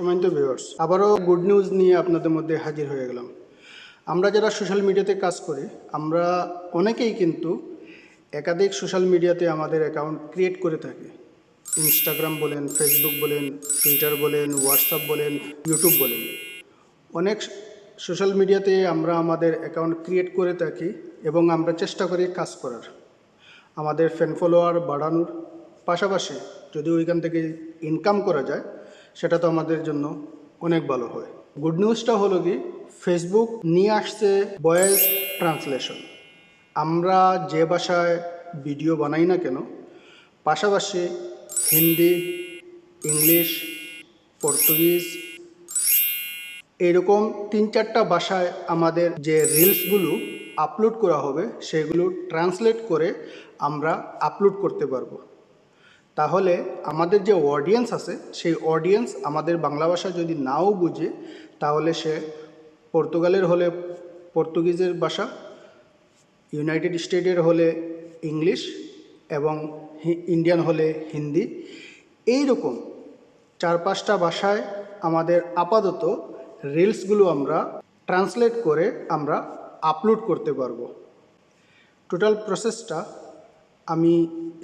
সমান্ত viewers আবারও good news নিয়ে আপনাদের মধ্যে হাজির হয়ে গেলাম। আমরা যারা সোশ্যাল মিডিয়াতে কাজ করি, আমরা অনেকেই কিন্তু একাধিক সোশ্যাল মিডিয়াতে আমাদের অ্যাকাউন্ট ক্রিয়েট করে থাকি। ইনস্টাগ্রাম বলেন ফেসবুক বলেন টুইটার বলেন হোয়াটসঅ্যাপ বলেন ইউটিউব বলেন। অনেক সোশ্যাল মিডিয়াতে আমরা আমাদের অ্যাকাউন্ট ক্রিয়েট করে থাকি এবং আমরা চেষ্টা করি কাজ করার। আমাদের ফ্যান ফলোয়ার বাড়ানোর। পাশাপাশি যদি ওইখান থেকে ইনকাম করা যায় সেটা তো আমাদের জন্য অনেক ভালো হয়। গুড নিউজটা হলো কি ফেসবুক নিয়ে আসছে ভয়েস ট্রান্সলেশন আমরা যে ভাষায় ভিডিও বানাই না কেন, পাশাপাশি হিন্দি, ইংলিশ, পর্তুগিজ, এরকম তিন চারটা ভাষায় আমাদের যে রিলসগুলো আপলোড করা হবে, সেগুলো ট্রান্সলেট করে আমরা আপলোড করতে পারব। তাহলে আমাদের যে অডিয়েন্স আছে, সেই অডিয়েন্স আমাদের বাংলা ভাষা যদি নাও বুঝে, তাহলে সে পর্তুগালের হলে পর্তুগিজের ভাষা, ইউনাইটেড স্টেটের হলে ইংলিশ এবং ইন্ডিয়ান হলে হিন্দি এই রকম চার পাঁচটা ভাষায় আমাদের আপাতত রিলসগুলো আমরা ট্রান্সলেট করে আমরা আপলোড করতে পারব। টোটাল প্রসেসটা আমি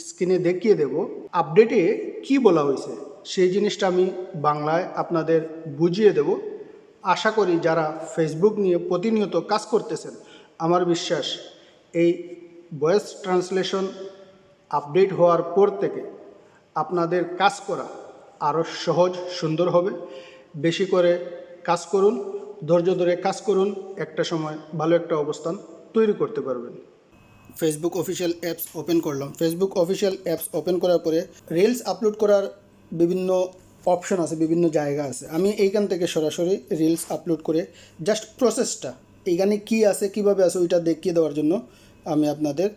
স্ক্রিনে দেখিয়ে দেব। আপডেটে কি বলা হয়েছে, সেই জিনিসটা আমি বাংলায় আপনাদের বুঝিয়ে দেব। আশা করি যারা ফেসবুক নিয়ে প্রতিনিয়ত কাজ করতেছেন, আমার বিশ্বাস এই ভয়েস ট্রান্সলেশন আপডেট হওয়ার পর থেকে আপনাদের কাজ করা আরও সহজ, সুন্দর হবে। বেশি করে কাজ করুন, ধৈর্য ধরে কাজ করুন, একটা সময় ভালো একটা অবস্থান তৈরি করতে পারবেন। ফেসবুক অফিসিয়াল অ্যাপস ওপেন করলাম। ফেসবুক অফিসিয়াল অ্যাপস ওপেন করার পরে রিলস আপলোড করার বিভিন্ন অপশন আছে, বিভিন্ন জায়গা আছে। আমি এইখান থেকে সরাসরি রিলস আপলোড করে জাস্ট প্রসেসটা এইখানে কি আছে, কীভাবে আছে, ওইটা দেখিয়ে দেওয়ার জন্য আমি আপনাদের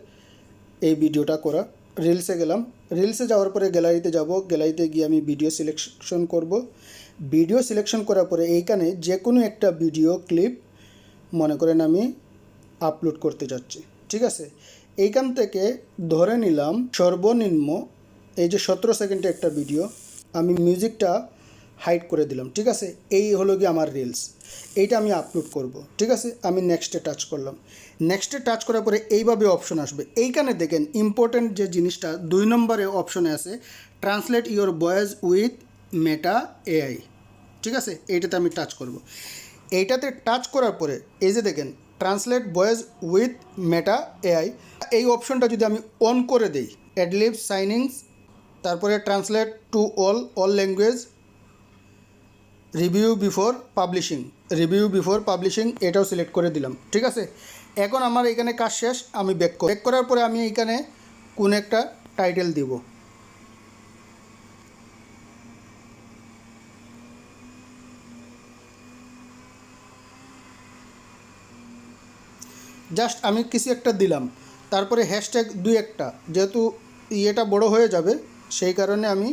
এই ভিডিওটা করা। রিলসে গেলাম। রিলসে যাওয়ার পরে গ্যালারিতে যাব। গ্যালারিতে গিয়ে আমি ভিডিও সিলেকশন করব। ভিডিও সিলেকশন করার পরে এইখানে যে কোনো একটা ভিডিও ক্লিপ মনে করেন আমি আপলোড করতে যাচ্ছি। ঠিক আছে? এইখান থেকে ধরে নিলাম সর্বনিম্ন এই যে সতেরো সেকেন্ডে একটা ভিডিও আমি মিউজিকটা হাইড করে দিলাম, ঠিক আছে? এই হলো কি আমার রিলস এইটা আমি আপলোড করব, ঠিক আছে? আমি নেক্সটে টাচ করলাম নেক্সটে টাচ করার পরে এইভাবে অপশন আসবে। এইখানে দেখেন ইম্পর্ট্যান্ট যে জিনিসটা, দুই নম্বরে অপশনে আছে translate your voice with Meta AI ঠিক আছে? এইটাতে আমি টাচ করব। এইটাতে টাচ করার পরে, এই যে দেখেন translate voice with Meta AI. এই অপশনটা যদি আমি অন করে দেই অ্যাডলিভ সাইনিংস, তারপরে translate to all all language, review before publishing. Review before publishing, এটাও সিলেক্ট করে দিলাম, ঠিক আছে? এখন আমার এখানে কাজ শেষ, আমি ব্যাক ব্যাক করার পরে আমি এখানে কোন একটা টাইটেল দিব। জাস্ট আমি কিছু একটা দিলাম। তারপরে হ্যাশট্যাগ দুই একটা। যেহেতু ইয়েটা বড় হয়ে যাবে, সেই কারণে আমি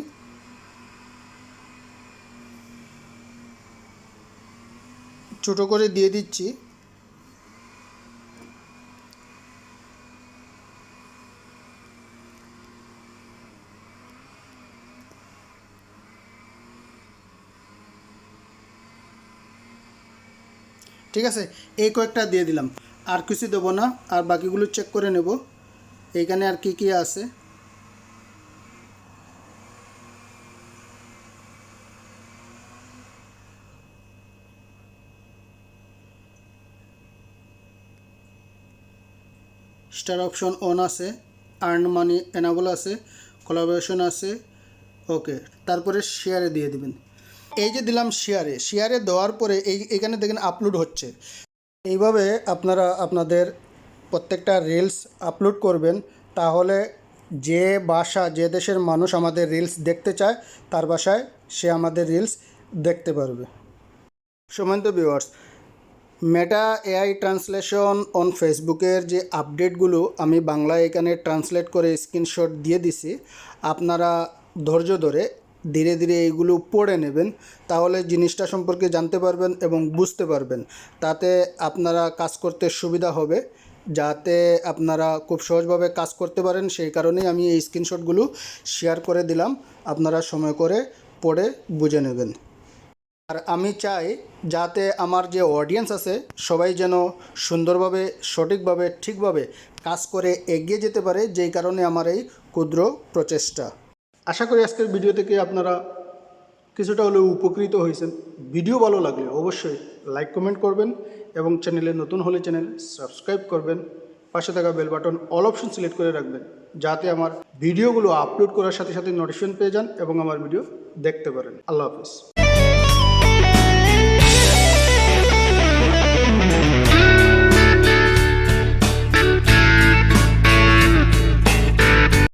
ছোটো করে দিয়ে দিচ্ছি। ঠিক আছে? এই কয়েকটা দিয়ে দিলাম। আর কিছু দেবো না, আর বাকিগুলো চেক করে নেব। এইখানে আর কি কি আছে? স্টার অপশন অন আছে আর্ন মানি এনাবল আছে কোলাবোরেশন আছে ওকে তারপরে শেয়ারে দিয়ে দিবেন। এই যে দিলাম শেয়ারে শেয়ারে দেওয়ার পরে এই, এখানে দেখেন আপলোড হচ্ছে। এইভাবে আপনারা আপনাদের প্রত্যেকটা রিলস আপলোড করবেন, তাহলে যে ভাষা যে দেশের মানুষ আমাদের রিলস দেখতে চায়, তার ভাষায় সে আমাদের রিলস দেখতে পারবে। সমান্ত viewers Meta AI translation on ফেসবুকের যে আপডেটগুলো আমি বাংলায় এখানে ট্রান্সলেট করে স্ক্রিনশট দিয়ে দিছি, আপনারা ধৈর্য ধরে ধীরে ধীরে এইগুলো পড়ে নেবেন, তাহলে জিনিসটা সম্পর্কে জানতে পারবেন এবং বুঝতে পারবেন। তাতে আপনারা কাজ করতে সুবিধা হবে, যাতে আপনারা খুব সহজভাবে কাজ করতে পারেন। সেই কারণেই আমি এই স্ক্রিনশটগুলো শেয়ার করে দিলাম। আপনারা সময় করে পড়ে বুঝে নেবেন। আর আমি চাই যাতে আমার যে অডিয়েন্স আছে, সবাই যেন সুন্দরভাবে, সঠিকভাবে, ঠিকভাবে কাজ করে এগিয়ে যেতে পারে, যেই কারণে আমার এই ক্ষুদ্র প্রচেষ্টা। আশা করি আজকের ভিডিও থেকে আপনারা কিছুটা হলেও উপকৃত হয়েছেন। ভিডিও ভালো লাগলে অবশ্যই লাইক কমেন্ট করবেন এবং চ্যানেলে নতুন হলে চ্যানেল সাবস্ক্রাইব করবেন। পাশে থাকা bell button all option select করে রাখবেন, যাতে আমার ভিডিওগুলো আপলোড করার সাথে সাথে নোটিফিকেশন পেয়ে যান এবং আমার ভিডিও দেখতে পারেন। আল্লাহ হাফিজ।